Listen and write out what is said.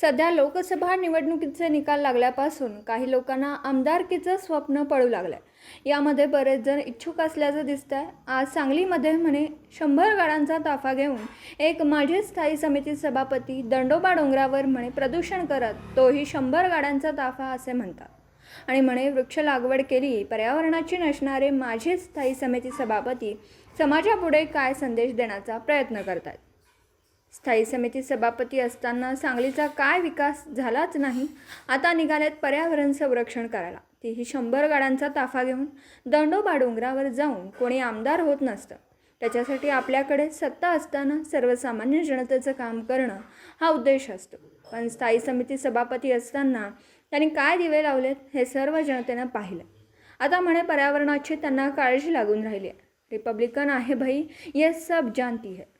सध्या लोकसभा निवडणुकीचे निकाल लागल्यापासून काही लोकांना आमदारकीचं स्वप्न पडू लागलंय. यामध्ये बरेच जण इच्छुक असल्याचं दिसतंय. आज सांगलीमध्ये म्हणे शंभर गाड्यांचा ताफा घेऊन एक माजी स्थायी समिती सभापती दंडोबा डोंगरावर म्हणे प्रदूषण करत तोही शंभर गाड्यांचा ताफा असे म्हणतात. आणि म्हणे वृक्ष लागवड केली पर्यावरणाची नसणारे माझे स्थायी समिती सभापती समाजापुढे काय संदेश देण्याचा प्रयत्न करतात स्थायी समिती सभापती असताना सांगलीचा काय विकास झालाच नाही आता निघालेत पर्यावरण संरक्षण करायला. तीही शंभर गाड्यांचा ताफा घेऊन दंडोबा डोंगरावर जाऊन कोणी आमदार होत नसतं. त्याच्यासाठी आपल्याकडे सत्ता असताना सर्वसामान्य जनतेचं काम करणं हा उद्देश असतो. पण स्थायी समिती सभापती असताना त्यांनी काय दिवे लावलेत हे सर्व जनतेनं पाहिलं. आता म्हणे पर्यावरणाची त्यांना काळजी लागून राहिली आहे. रिपब्लिकन आहे भाई ये सब जानती है.